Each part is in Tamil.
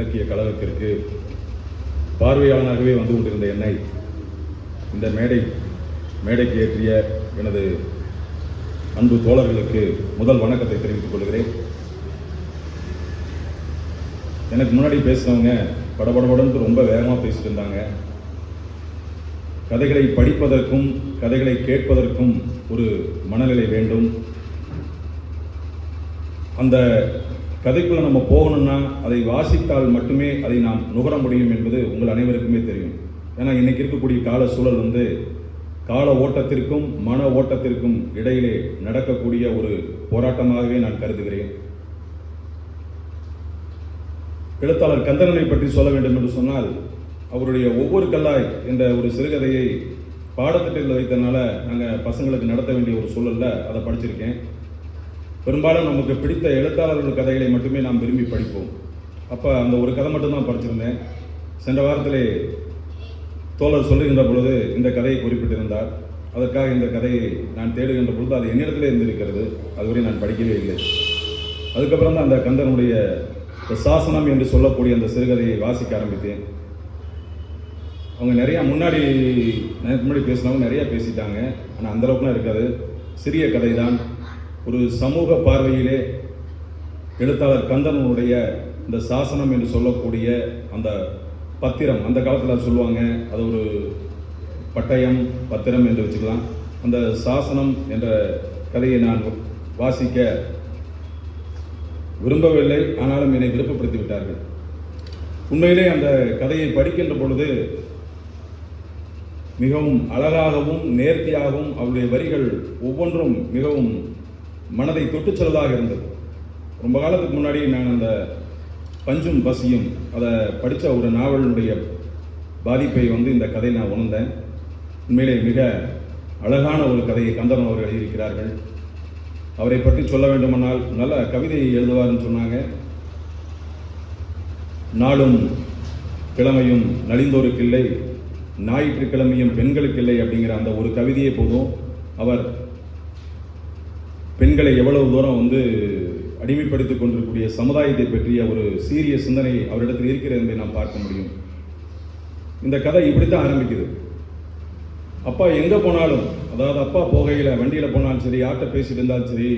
இலக்கிய கழகத்திற்கு பார்வையாளனாகவே வந்து கொண்டிருந்த என்னை இந்த மேடை மேடைக்கு ஏற்றிய எனது அன்பு தோழர்களுக்கு முதல் வணக்கத்தை தெரிவித்துக் கொள்கிறேன். எனக்கு முன்னாடி பேசினவங்க படபடபடன்னு ரொம்ப வேகமாக பேசிட்டு இருந்தாங்க. கதைகளை படிப்பதற்கும் கதைகளை கேட்பதற்கும் ஒரு மனநிலை வேண்டும். அந்த கதைக்குள்ள நம்ம போகணும்னா அதை வாசித்தால் மட்டுமே அதை நாம் நுகர முடியும் என்பது உங்கள் அனைவருக்குமே தெரியும். ஏன்னா இன்னைக்கு இருக்கக்கூடிய கால சூழல் வந்து கால ஓட்டத்திற்கும் மன ஓட்டத்திற்கும் இடையிலே நடக்கக்கூடிய ஒரு போராட்டமாகவே நான் கருதுகிறேன். எழுத்தாளர் கந்தரனை பற்றி சொல்ல வேண்டும் என்று சொன்னால் அவருடைய ஒவ்வொரு கல்லாய் என்ற ஒரு சிறுகதையை பாடத்திட்டத்தில் வைத்தனால நாங்கள் பசங்களுக்கு நடத்த வேண்டிய ஒரு சூழல்ல அதை படிச்சிருக்கேன். பெரும்பாலும் நமக்கு பிடித்த எழுத்தாளர்கள் கதைகளை மட்டுமே நாம் விரும்பி படிப்போம். அப்போ அந்த ஒரு கதை மட்டும்தான் படிச்சிருந்தேன். சென்ற வாரத்திலே தோழர் சொல்லுகின்ற பொழுது இந்த கதையை குறிப்பிட்டிருந்தார். அதற்காக இந்த கதையை நான் தேடுகின்ற பொழுது அது என்னிடத்தில் இருந்திருக்கிறது. அதுவரை நான் படிக்கவே இல்லை. அதுக்கப்புறம் தான் அந்த கந்தனுடைய சாசனம் என்று சொல்லக்கூடிய அந்த சிறுகதையை வாசிக்க ஆரம்பித்தேன். அவங்க நிறையா முன்னாடி முன்னாடி பேசினவங்க நிறையா பேசிட்டாங்க. ஆனால் அந்த அளவுக்குலாம் இருக்காது. சிறிய கதை தான் ஒரு சமூக பார்வையிலே எழுத்தாளர் கந்தனுடைய இந்த சாசனம் என்று சொல்லக்கூடிய அந்த பத்திரம் அந்த காலத்தில் சொல்லுவாங்க. அது ஒரு பட்டயம் பத்திரம் என்று வச்சுக்கலாம். அந்த சாசனம் என்ற கதையை நான் வாசிக்க விரும்பவில்லை. ஆனாலும் என்னை விருப்பப்படுத்தி விட்டார்கள் உண்மையிலே அந்த கதையை படிக்கின்ற பொழுது மிகவும் அழகாகவும் நேர்த்தியாகவும் அவருடைய வரிகள் ஒவ்வொன்றும் மிகவும் மனதை தொட்டு செல்வதாக இருந்தது. ரொம்ப காலத்துக்கு முன்னாடி நான் அந்த பஞ்சும் பசியும் அதை படித்த ஒரு நாவலுடைய பாதிப்பை வந்து இந்த கதையை நான் உணர்ந்தேன். உண்மையிலே மிக அழகான ஒரு கதையை கந்தரம் அவர்கள் எழுதியிருக்கிறார்கள். அவரை பற்றி சொல்ல வேண்டுமானால் நல்ல கவிதையை எழுதுவார்னு சொன்னாங்க. நாளும் கிழமையும் நலிந்தோருக்கில்லை ஞாயிற்றுக்கிழமையும் பெண்களுக்கு இல்லை அப்படிங்கிற அந்த ஒரு கவிதையை போதும். அவர் பெண்களை எவ்வளவு தூரம் வந்து அடிமைப்படுத்திக் கொண்டிருக்கக்கூடிய சமுதாயத்தை பற்றிய ஒரு சீரிய சிந்தனை அவரிடத்தில் இருக்கிறது என்பதை நாம் பார்க்க முடியும். இந்த கதை இப்படித்தான் ஆரம்பிக்குது. அப்பா எங்கே போனாலும் அதாவது அப்பா போகையில் வண்டியில் போனாலும் சரி யார்கிட்ட பேசிட்டு இருந்தாலும் சரி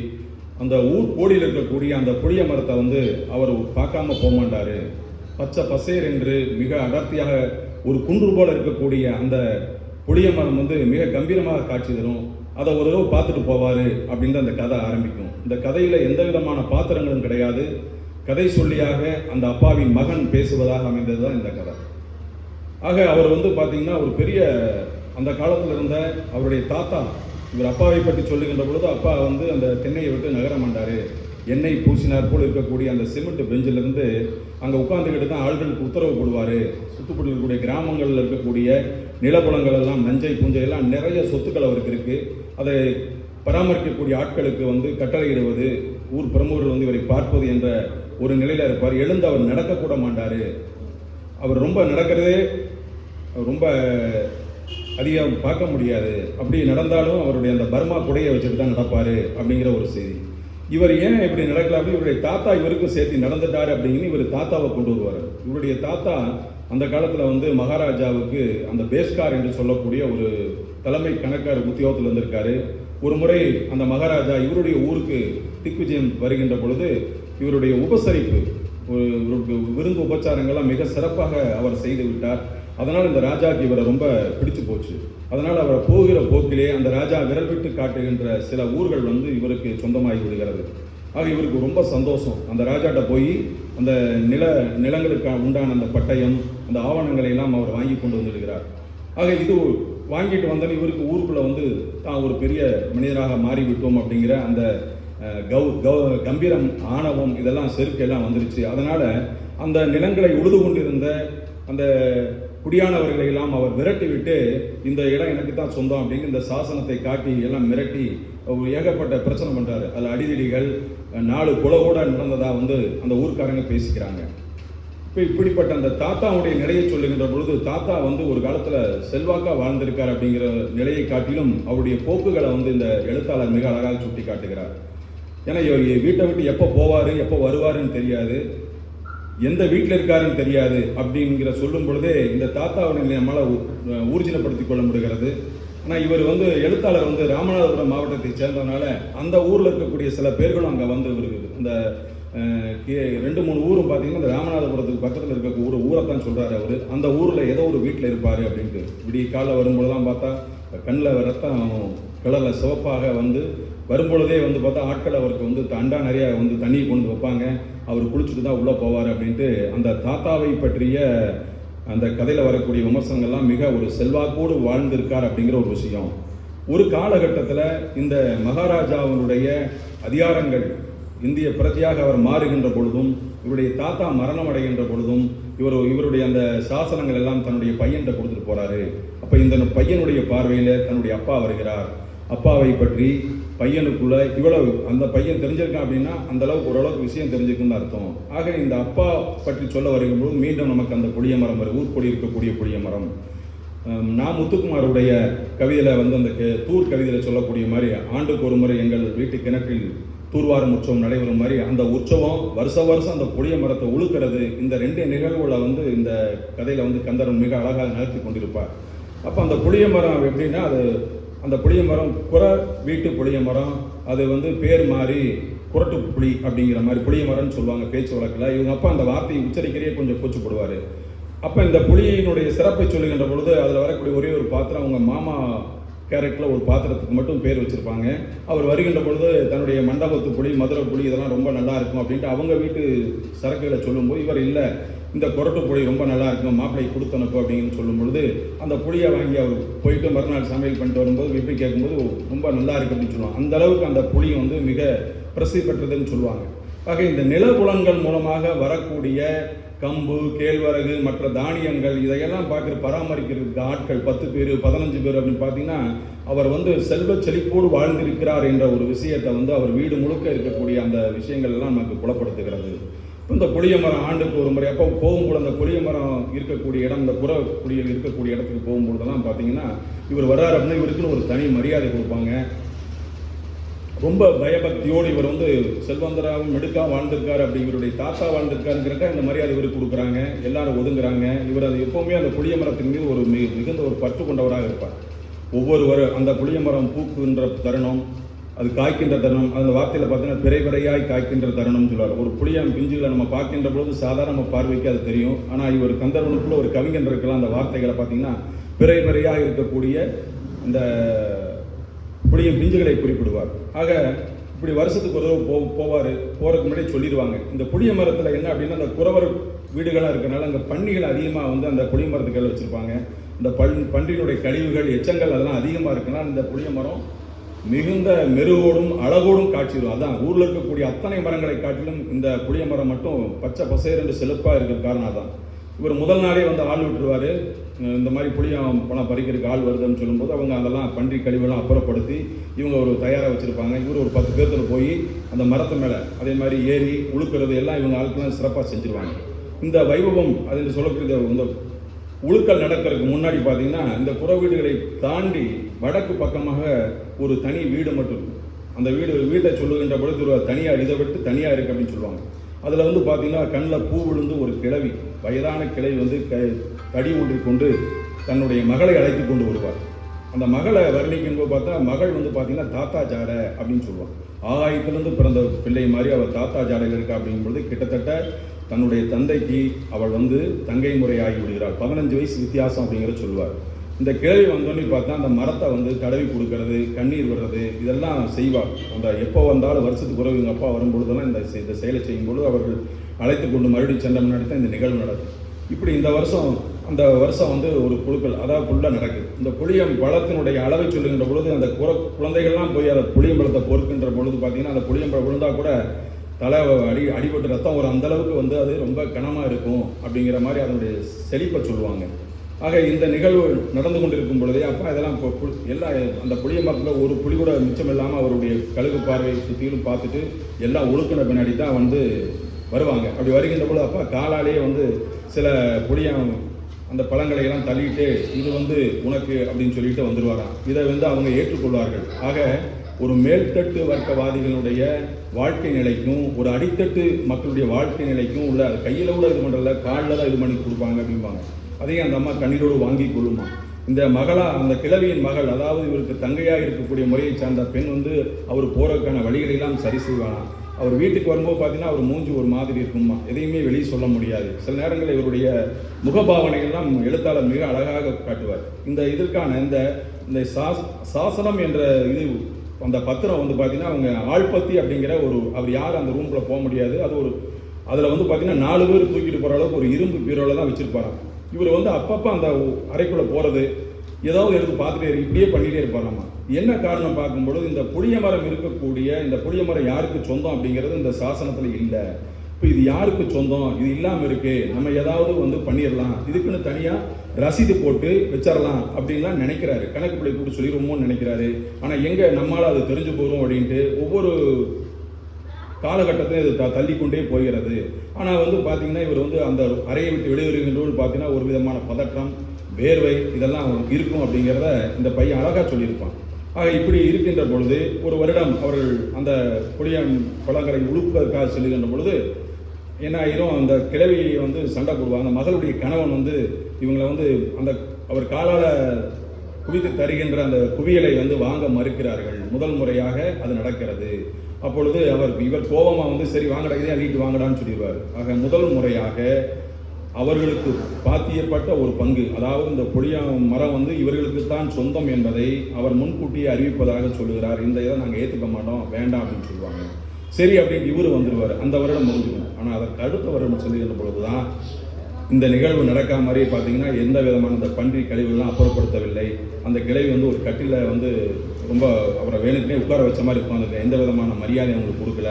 அந்த ஊர் கோடியில் இருக்கக்கூடிய அந்த புளிய மரத்தை வந்து அவர் பார்க்காம போகமாட்டார் பச்சை பசேர் என்று மிக அடர்த்தியாக ஒரு குன்று போல இருக்கக்கூடிய அந்த புளிய மரம் வந்து மிக கம்பீரமாக காட்சி தரும். அதை ஒரு தடவை பார்த்துட்டு போவார் அப்படின்னு அந்த கதை ஆரம்பிக்கும். இந்த கதையில் எந்த விதமான பாத்திரங்களும் கிடையாது. கதை சொல்லியாக அந்த அப்பாவின் மகன் பேசுவதாக அமைந்தது தான் இந்த கதை. ஆக அவர் வந்து பார்த்தீங்கன்னா ஒரு பெரிய அந்த காலத்தில் இருந்த அவருடைய தாத்தா இவர் அப்பாவை பற்றி சொல்லுகின்ற பொழுது அப்பா வந்து அந்த தென்னையை விட்டு நகர மாட்டார். எண்ணெய் பூசினார் போல் இருக்கக்கூடிய அந்த சிமெண்ட் பெஞ்சிலிருந்து அங்கே உட்காந்துக்கிட்டு தான் ஆள்களுக்கு உத்தரவு போடுவார். சுற்றுப்பட்டு இருக்கக்கூடிய கிராமங்களில் இருக்கக்கூடிய நிலப்புலங்கள் எல்லாம் நஞ்சை பூஞ்சை எல்லாம் நிறைய சொத்துக்கள் அவருக்கு இருக்கு. அதை பராமரிக்கக்கூடிய ஆட்களுக்கு வந்து கட்டளையிடுவது ஊர் பிரமுகர்கள் வந்து இவரை பார்ப்பது என்ற ஒரு நிலையில இருப்பார். எழுந்து அவர் நடக்கக்கூட மாட்டார். அவர் ரொம்ப நடக்கிறதே ரொம்ப அதிகம் பார்க்க முடியாது. அப்படி நடந்தாலும் அவருடைய அந்த பர்மா குடையை வச்சுட்டு தான் நடப்பார் அப்படிங்கிற ஒரு செய்தி. இவர் ஏன் இப்படி நடக்கல? அப்படின்னு இவருடைய தாத்தா இவருக்கும் சேர்த்து நடந்துட்டாரு அப்படின்னு இவர் தாத்தாவை கொண்டு வருவார். இவருடைய தாத்தா அந்த காலத்தில் வந்து மகாராஜாவுக்கு அந்த பேஸ்கார் என்று சொல்லக்கூடிய ஒரு தலைமை கணக்கார் உத்தியோகத்தில் இருந்திருக்காரு ஒரு முறை அந்த மகாராஜா இவருடைய ஊருக்கு திக்விஜயம் வருகின்ற பொழுது இவருடைய உபசரிப்பு ஒரு இவருக்கு விருந்து உபச்சாரங்கள்லாம் மிக சிறப்பாக அவர் செய்து விட்டார். அதனால் இந்த ராஜாக்கு இவரை ரொம்ப பிடிச்சு போச்சு. அதனால் அவர் போகிற போக்கிலே அந்த ராஜா விரல் விட்டு காட்டுகின்ற சில ஊர்கள் வந்து இவருக்கு சொந்தமாகி விடுகிறது. ஆக இவருக்கு ரொம்ப சந்தோஷம். அந்த ராஜாட்ட போய் அந்த நில நிலங்களுக்கு உண்டான அந்த பட்டயம் அந்த ஆவணங்களை எல்லாம் அவர் வாங்கி கொண்டு வந்துருக்கிறார். ஆக இது வாங்கிட்டு வந்தாலும் இவருக்கு ஊருக்குள்ளே வந்து தான் ஒரு பெரிய மனிதராக மாறிவிட்டோம் அப்படிங்கிற அந்த கௌ கௌ கம்பீரம் ஆணவம் இதெல்லாம் செருக்கெல்லாம் வந்துருச்சு. அதனால் அந்த நிலங்களை உழுது கொண்டிருந்த அந்த குடியானவர்களை எல்லாம் அவர் விரட்டி விட்டு இந்த இடம் எனக்கு தான் சொந்தம் அப்படின்னு இந்த சாசனத்தை காட்டி எல்லாம் மிரட்டி ஏகப்பட்ட பிரச்சனை பண்றாரு. அதில் அடிதடிகள் நாலு கூட நடந்ததா வந்து அந்த ஊர்க்காரங்க பேசிக்கிறாங்க. இப்போ இப்படிப்பட்ட அந்த தாத்தாவுடைய நிலையை சொல்லுகின்ற பொழுது தாத்தா வந்து ஒரு காலத்தில் செல்வாக்கா வாழ்ந்திருக்கார் அப்படிங்கிற நிலையை காட்டிலும் அவருடைய போக்குகளை வந்து இந்த எழுத்தாளர் மிக அழகாக சுட்டி காட்டுகிறார் ஏன்னா இவர் வீட்டை விட்டு எப்போ போவார் எப்போ வருவாருன்னு தெரியாது. எந்த வீட்டில் இருக்காருன்னு தெரியாது அப்படிங்கிற சொல்லும் பொழுதே இந்த தாத்தாவை நம்மளால் ஊர்ஜினப்படுத்திக் கொள்ள முடிகிறது. ஆனால் இவர் வந்து எழுத்தாளர் வந்து ராமநாதபுரம் மாவட்டத்தை சேர்ந்ததுனால அந்த ஊரில் இருக்கக்கூடிய சில பேர்களும் அங்கே வந்து இருக்குது. அந்த கே- ரெண்டு மூணு ஊரும் பார்த்தீங்கன்னா இந்த ராமநாதபுரத்துக்கு பக்கத்தில் இருக்க ஊர் ஊரை தான் சொல்கிறாரு அவர். அந்த ஊரில் ஏதோ ஒரு வீட்டில் இருப்பார் அப்படின்ட்டு. இப்படி காலைல வரும்பொழுதுலாம் பார்த்தா கண்ணில் ரத்தம் கிளல சிவப்பாக வந்து வரும்பொழுதே வந்து பார்த்தா ஆட்கள் அவருக்கு வந்து அண்டா நிறைய வந்து தண்ணி கொண்டு வைப்பாங்க. அவர் குளிச்சுட்டு தான் உள்ளே போவார் அப்படின்ட்டு அந்த தாத்தாவை பற்றிய அந்த கதையில் வரக்கூடிய விமர்சனங்கள்லாம் மிக ஒரு செல்வாக்கோடு வாழ்ந்திருக்கார் அப்படிங்கிற ஒரு விஷயம். ஒரு காலகட்டத்தில் இந்த மகாராஜாவினுடைய அதிகாரங்கள் இந்திய பிரஜையாக அவர் மாறுகின்ற பொழுதும் இவருடைய தாத்தா மரணம் அடைகின்ற பொழுதும் இவர் இவருடைய அந்த சாசனங்கள் எல்லாம் தன்னுடைய பையன்கிட்ட கொடுத்துட்டு போறாரு. அப்ப இந்த பையனுடைய பார்வையில தன்னுடைய அப்பா வருகிறார். அப்பாவை பற்றி பையனுக்குள்ள இவ்வளவு அந்த பையன் தெரிஞ்சிருக்கான் அப்படின்னா அந்த அளவுக்கு ஓரளவுக்கு விஷயம் தெரிஞ்சிருக்குன்னு அர்த்தம். ஆக இந்த அப்பா பற்றி சொல்ல வருகின்ற மீண்டும் நமக்கு அந்த புளிய மரம் வரும் ஊர்கொடி இருக்கக்கூடிய புளிய மரம். நான் முத்துக்குமாருடைய கவிதையில் வந்து அந்த தூர் கவிதையில் சொல்லக்கூடிய மாதிரி ஆண்டுக்கு ஒரு முறை எங்கள் வீட்டு கிணற்றில் தூர்வாரம் உற்சவம் நடைபெறும் மாதிரி அந்த உற்சவம் வருஷ வருஷம் அந்த புளிய மரத்தை உழுக்கிறது. இந்த ரெண்டு நிகழ்வுகளை வந்து இந்த கதையில் வந்து கந்தரன் மிக அழகாக நடத்தி கொண்டிருப்பார். அப்போ அந்த புளிய மரம் எப்படின்னா அது அந்த புளிய மரம் குற வீட்டு புளிய மரம் அது வந்து பேர் மாறி குரட்டு புளி அப்படிங்கிற மாதிரி புளிய மரம்னு சொல்லுவாங்க பேச்சு வழக்கில். இவங்க அப்பா அந்த வார்த்தையை உச்சரிக்கிறே கொஞ்சம் கூச்சப்படுவார். அப்போ இந்த புலியினுடைய சிறப்பை சொல்லுகின்ற பொழுது அதில் வரக்கூடிய ஒரே ஒரு பாத்திரம் அவங்க மாமா கேரக்டரில் ஒரு பாத்திரத்துக்கு மட்டும் பேர் வச்சுருப்பாங்க. அவர் வருகின்ற பொழுது தன்னுடைய மண்டபத்து புளி மதுரை புளி இதெல்லாம் ரொம்ப நல்லா இருக்கும் அப்படின்ட்டு அவங்க வீட்டு சரக்குகளை சொல்லும்போது இவர் இல்லை இந்த கொரட்டு புளி ரொம்ப நல்லா இருக்கும் மாப்பிளை கொடுத்தனுப்பு அப்படின்னு சொல்லும் பொழுது அந்த புளியை வாங்கி அவர் போயிட்டு மறுநாள் சமையல் பண்ணிட்டு வரும்போது எப்படி கேட்கும்போது ரொம்ப நல்லா இருக்கு அப்படின்னு சொல்லுவாங்க. அந்த அளவுக்கு அந்த புளி வந்து மிக பிரசித்தி பெற்றதுன்னு சொல்லுவாங்க. ஆக இந்த நிலபுலன்கள் மூலமாக வரக்கூடிய கம்பு கேழ்வரகு மற்ற தானியங்கள் இதையெல்லாம் பார்க்குற பராமரிக்கிறதுக்கு ஆட்கள் பத்து பேர் பதினஞ்சு பேர் அப்படின்னு பார்த்தீங்கன்னா அவர் வந்து செல்வ செழிப்போடு வாழ்ந்திருக்கிறார் என்ற ஒரு விஷயத்தை வந்து அவர் வீடு முழுக்க இருக்கக்கூடிய அந்த விஷயங்கள் எல்லாம் நமக்கு புலப்படுத்துகிறது. இந்த புளிய மரம் ஆண்டுக்கு ஒரு முறை அப்போ போகும்போது அந்த புளிய மரம் இருக்கக்கூடிய இடம் இந்த புற குடியில் இருக்கக்கூடிய இடத்துக்கு போகும்பொழுதெல்லாம் பார்த்தீங்கன்னா இவர் வர்றார் அப்படின்னா இவருக்குன்னு ஒரு தனி மரியாதை கொடுப்பாங்க. ரொம்ப பயபக்தியோடு இவர் வந்து செல்வந்தராகவும் மெடுக்காக வாழ்ந்திருக்காரு அப்படி இவருடைய தாத்தா வாழ்ந்திருக்காருங்கிறக்க அந்த மரியாதை இவருக்கு கொடுக்குறாங்க. எல்லாரும் ஒதுங்குறாங்க. இவர் அது எப்போவுமே அந்த புளிய மரத்தின் மீது ஒரு மிக மிகுந்த ஒரு பற்று கொண்டவராக இருப்பார். ஒவ்வொரு வரு அந்த புளிய மரம் பூக்குகின்ற தருணம் அது காய்க்கின்ற தருணம் அந்த வார்த்தையில் பார்த்தீங்கன்னா பிறை பிறையாய் காய்க்கின்ற தருணம்னு சொல்லுவார். ஒரு புளியம் பிஞ்சுகளை நம்ம பார்க்கின்ற பொழுது சாதாரண நம்ம பார்வைக்கு அது தெரியும். ஆனால் இவர் கந்தர்வனுக்குள்ள ஒரு கவிஞன் இருக்கலாம் அந்த வார்த்தைகளை பார்த்தீங்கன்னா பிறை பிறையாக இருக்கக்கூடிய அந்த புளியும் பிஞ்சுகளை குறிப்பிடுவார். ஆக இப்படி வருஷத்துக்கு ஒரு தடவை போ போவார் போகிறதுக்கு முன்னாடி சொல்லிடுவாங்க. இந்த புளிய மரத்தில் என்ன அப்படின்னா அந்த குறவர் வீடுகளாக இருக்கனால அந்த பன்னிகள் அதிகமாக வந்து அந்த புளிய மரத்துக்கள் வச்சுருப்பாங்க. இந்த பன் பன்றியினுடைய கழிவுகள் எச்சங்கள் அதெல்லாம் அதிகமாக இருக்குன்னா இந்த புளிய மரம் மிகுந்த மெருகோடும் அழகோடும் காட்சிடும் அதான் ஊரில் இருக்கக்கூடிய அத்தனை மரங்களை காட்டிலும் இந்த புளிய மரம் மட்டும் பச்சை பசையர் என்று செழுப்பாக இருக்கிற காரணம் அதான். இவர் முதல் நாளே வந்து ஆள் விட்டுருவார். இந்த மாதிரி புளியம் பணம் பறிக்கிறதுக்கு ஆள் வருதுன்னு சொல்லும்போது அவங்க அதெல்லாம் பன்றி கழிவுலாம் அப்புறப்படுத்தி இவங்க ஒரு தயாராக வச்சுருப்பாங்க. இவர் ஒரு பத்து பேர்த்தில் போய் அந்த மரத்து மேலே அதே மாதிரி ஏறி உழுக்கிறது எல்லாம் இவங்க ஆட்கள்லாம் சிறப்பாக செஞ்சுருவாங்க. இந்த வைபவம் அது சொல்லக்கூடிய இந்த உழுக்கல் நடக்கிறதுக்கு முன்னாடி பார்த்தீங்கன்னா இந்த புற வீடுகளை தாண்டி வடக்கு பக்கமாக ஒரு தனி வீடு மட்டும் இருக்கும். அந்த வீடு வீட்டை சொல்லுகின்ற பொழுது ஒரு தனியாக இதை விட்டு தனியாக இருக்குது அப்படின்னு சொல்லுவாங்க. அதில் வந்து பார்த்தீங்கன்னா கண்ணில் பூ விழுந்து ஒரு கிழவி வயதான கிளவி வந்து க தடி ஊன்றிக் கொண்டு தன்னுடைய மகளை அழைத்து கொண்டு வருவார். அந்த மகளை வர்ணிக்கும் போது பார்த்தா மகள் வந்து பார்த்தீங்கன்னா தாத்தா ஜாடை அப்படின்னு சொல்லுவாங்க. ஆகாயத்திலிருந்து பிறந்த பிள்ளை மாதிரி அவள் தாத்தா ஜாடையில் இருக்கா அப்படிங்கும்போது கிட்டத்தட்ட தன்னுடைய தந்தைக்கு அவள் வந்து தங்கை முறையாகி விடுகிறாள். பதினஞ்சு வயசு வித்தியாசம் அப்படிங்கிற சொல்லுவார். இந்த கிழவி வந்தோடனே பார்த்தா அந்த மரத்தை வந்து தடவி கொடுக்கறது கண்ணீர் விடுறது இதெல்லாம் செய்வார். அந்த எப்போ வந்தாலும் வருஷத்துக்கு உறவு எங்கள் அப்பா வரும்பொழுதெல்லாம் இந்த இந்த செயலை செய்யும்பொழுது அவர்கள் அழைத்து கொண்டு மறுபடியும் சென்ற முன்னாடி தான் இந்த நிகழ்வு நடக்கும். இப்படி இந்த வருஷம் அந்த வருஷம் வந்து ஒரு குழுக்கள் அதாவது ஃபுல்லாக நடக்குது இந்த புளியம் பழத்தினுடைய அளவை சொல்லுகின்ற பொழுது அந்த குற குழந்தைகள்லாம் போய் அந்த புளியம் பழத்தை பொறுக்கின்ற பொழுது பார்த்தீங்கன்னா அந்த புளியம் பழம் விழுந்தா கூட தலை அடி அடிபட்டு ரத்தம் ஒரு அந்த அளவுக்கு வந்து அது ரொம்ப கனமாக இருக்கும் அப்படிங்கிற மாதிரி அதனுடைய செழிப்பை சொல்லுவாங்க. ஆக இந்த நிகழ்வு நடந்து கொண்டிருக்கும் பொழுதே அப்போ இதெல்லாம் இப்போ புளி- எல்லா அந்த புளிய மரத்தில் ஒரு புளி கூட மிச்சம் இல்லாமல் அவருடைய கழுகு பார்வை சுற்றிலும் பார்த்துட்டு எல்லாம் ஒழுக்கின பின்னாடி தான் வந்து வருவாங்க. அப்படி வருகின்ற பொழுது அப்போ காலாலேயே வந்து சில புளியம் அந்த பழங்களை எல்லாம் தள்ளிட்டு இது வந்து உனக்கு அப்படின்னு சொல்லிட்டு வந்துடுவாராம் இதை வந்து அவங்க ஏற்றுக்கொள்வார்கள். ஆக ஒரு மேல்தட்டு வர்க்கவாதிகளுடைய வாழ்க்கை நிலைக்கும் ஒரு அடித்தட்டு மக்களுடைய வாழ்க்கை நிலைக்கும் உள்ள அது கையில் கூட இது பண்ணுறதில்ல காலில் தான் இது பண்ணி கொடுப்பாங்க அப்படிம்பாங்க. அதையும் அந்த அம்மா கண்ணீரோடு வாங்கி கொள்ளுமா. இந்த மகளா அந்த கிழவியின் மகள் அதாவது இவருக்கு தங்கையாக இருக்கக்கூடிய முறையை சார்ந்த பெண் வந்து அவர் போறதுக்கான வழிகளை எல்லாம் சரி செய்வானா அவர் வீட்டுக்கு வரும்போது பார்த்தீங்கன்னா அவர் மூஞ்சி ஒரு மாதிரி இருக்குமா எதையுமே வெளியே சொல்ல முடியாது. சில நேரங்களில் இவருடைய முகபாவனைகள்லாம் எழுத்தாளர் மிக அழகாக காட்டுவார். இந்த இதற்கான இந்த இந்த சாஸ் சாசனம் என்ற இது அந்த பத்திரம் வந்து பார்த்தீங்கன்னா அவங்க ஆள்பத்தி அப்படிங்கிற ஒரு அவர் யார் அந்த ரூமில் போக முடியாது. அது ஒரு அதில் வந்து பார்த்தீங்கன்னா நாலு பேர் தூக்கிட்டு போகிற அளவுக்கு ஒரு இரும்பு பீரோவில் தான் வச்சிருப்பாராம். இவர் வந்து அப்பப்போ அந்த அறைக்குள்ளே போகிறது ஏதாவது எடுத்து பார்த்துட்டே இரு- இப்படியே பண்ணிகிட்டே இருப்பாராமா என்ன காரணம் பார்க்கும்பொழுது இந்த புளிய மரம் இருக்கக்கூடிய இந்த புளிய மரம் யாருக்கு சொந்தம் அப்படிங்கிறது இந்த சாசனத்தில் இல்லை. இப்போ இது யாருக்கு சொந்தம்? இது இல்லாமல் இருக்குது நம்ம ஏதாவது வந்து பண்ணிடலாம். இதுக்குன்னு தனியாக ரசீது போட்டு வச்சிடலாம் அப்படின்லாம் நினைக்கிறாரு. கணக்கு பிள்ளை கூட்டு சொல்லிடுவோமோன்னு நினைக்கிறாரு. ஆனால் எங்கே நம்மளால் அது தெரிஞ்சு போகிறோம் அப்படின்ட்டு ஒவ்வொரு காலகட்டத்தில் இது த- தள்ளிக்கொண்டே போகிறது. ஆனால் வந்து பார்த்தீங்கன்னா இவர் வந்து அந்த அறையை விட்டு வெளிவருகின்றோடு பார்த்தீங்கன்னா ஒரு விதமான பதற்றம் வேர்வை இதெல்லாம் அவருக்கு இருக்கும் அப்படிங்கிறத இந்த பையன் அழகாக சொல்லியிருப்பான். ஆக இப்படி இருக்கின்ற பொழுது ஒரு வருடம் அவர்கள் அந்த புளியம் குளங்கரை உழுப்பதற்காக செல்கின்ற பொழுது என்ன ஆயிரும் அந்த கிழவியை வந்து சண்டை போடுவாங்க அந்த மகளுடைய கணவன் வந்து இவங்களை வந்து அந்த அவர் காலால் குவித்து தருகின்ற அந்த குவியலை வந்து வாங்க மறுக்கிறார்கள். முதல் முறையாக அது நடக்கிறது. அப்பொழுது அவர் இவர் கோபமாக வந்து சரி வாங்கடா இதே அள்ளிட்டு வாங்கடான்னு சொல்லிடுவார். ஆக முதல் முறையாக அவர்களுக்கு பாத்தியப்பட்ட ஒரு பங்கு அதாவது இந்த புளிய மரம் வந்து இவர்களுக்கு தான் சொந்தம் என்பதை அவர் முன்கூட்டியே அறிவிப்பதாக சொல்லுகிறார். இந்த இதை நாங்கள் ஏற்றுக்க மாட்டோம் வேண்டாம் அப்படின்னு சொல்லுவாங்க. சரி அப்படின்னு இவர் வந்துடுவார். அந்த வருடம் முடிஞ்சிடும். ஆனால் அதற்கு அடுத்த வருடம் சொல்லுகின்ற பொழுதுதான் இந்த நிகழ்வு நடக்காம மாதிரி பார்த்தீங்கன்னா எந்த விதமான அந்த பன்றி கழிவுகள்லாம் அப்புறப்படுத்தவில்லை. அந்த கிளவி வந்து ஒரு கட்டில வந்து ரொம்ப அவரை வேணுக்குனே உட்கார வச்ச மாதிரி உட்காந்துருக்க எந்த விதமான மரியாதை அவங்களுக்கு கொடுக்கல.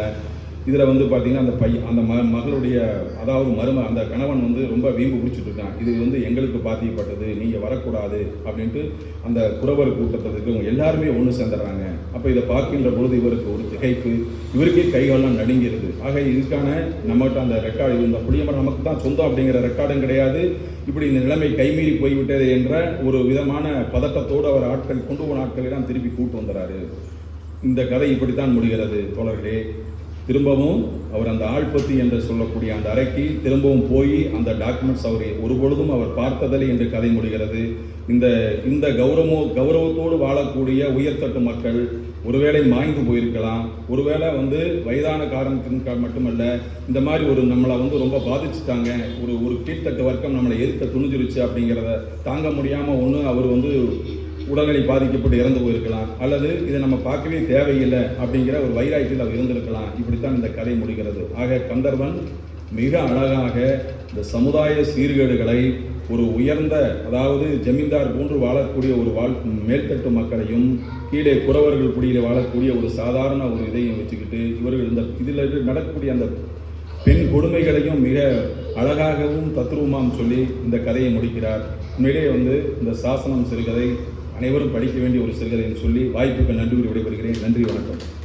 இதில் வந்து பார்த்தீங்கன்னா அந்த பையன் அந்த ம மகளுடைய அதாவது மரும அந்த கணவன் வந்து ரொம்ப வீம்பு பிடிச்சிட்டு இருக்கான் இது வந்து எங்களுக்கு பாத்தியப்பட்டது நீங்கள் வரக்கூடாது அப்படின்ட்டு அந்த குறவர் கூட்டத்தில் இவங்க எல்லாருமே ஒன்று சேர்ந்துடுறாங்க. அப்போ இதை பார்க்கின்ற பொழுது இவருக்கு ஒரு திகைப்பு இவருக்கே கைகாலெல்லாம் நடுங்கிருது. ஆக இதுக்கான நம்மகிட்ட அந்த ரெக்கார்டு இந்த புளியமரம் நமக்கு தான் சொந்தம் அப்படிங்கிற ரெக்கார்டும் கிடையாது. இப்படி இந்த நிலைமை கைமீறி போய்விட்டது என்ற ஒரு விதமான பதட்டத்தோடு அவர் ஆட்கள் கொண்டு போன ஆட்களெல்லாம் திருப்பி கூட்டு வந்துறாரு இந்த கதை இப்படித்தான் முடிகிறது. தோழர்களே திரும்பவும் அவர் அந்த ஆழ்பத்தி என்று சொல்லக்கூடிய அந்த அறைக்கு திரும்பவும் போய் அந்த டாக்குமெண்ட்ஸ் அவர் ஒரு பொழுதும் அவர் பார்த்ததில்லை என்று கதை முடிகிறது. இந்த இந்த கௌரவமோ கௌரவத்தோடு வாழக்கூடிய உயர்தட்டு மக்கள் ஒருவேளை மாய்ந்து போயிருக்கலாம். ஒருவேளை வந்து வயதான காரணத்தின் மட்டுமல்ல இந்த மாதிரி ஒரு நம்மளை வந்து ரொம்ப பாதிச்சுட்டாங்க. ஒரு ஒரு கீழ்த்தட்டு வர்க்கம் நம்மளை எதிர்க்க துணிஞ்சிருச்சு அப்படிங்கிறத தாங்க முடியாமல் ஒன்று அவர் வந்து உடல்நிலை பாதிக்கப்பட்டு இறந்து போயிருக்கலாம். அல்லது இதை நம்ம பார்க்கவே தேவையில்லை அப்படிங்கிற ஒரு வைராக்கியத்தில் அவர் இருந்திருக்கலாம். இப்படித்தான் இந்த கதை முடிகிறது. ஆக கந்தர்வன் மிக அழகாக இந்த சமுதாய சீர்கேடுகளை ஒரு உயர்ந்த அதாவது ஜமீன்தார் போன்று வாழக்கூடிய ஒரு வாழ் மேல்தட்டு மக்களையும் கீழே குறவர்கள் குடியில் வாழக்கூடிய ஒரு சாதாரண ஒரு இதையும் வச்சுக்கிட்டு இவர்கள் இந்த இதில் நடக்கக்கூடிய அந்த பெண் கொடுமைகளையும் மிக அழகாகவும் தத்ரூபமாம் சொல்லி இந்த கதையை முடிக்கிறார். உண்மையிலே வந்து இந்த சாசனம் சிறுகதை அனைவரும் படிக்க வேண்டிய ஒரு செல்கள் என்று சொல்லி வாய்ப்புக்கு நன்றி கூறி விடைபெறுகிறேன். நன்றி வணக்கம்.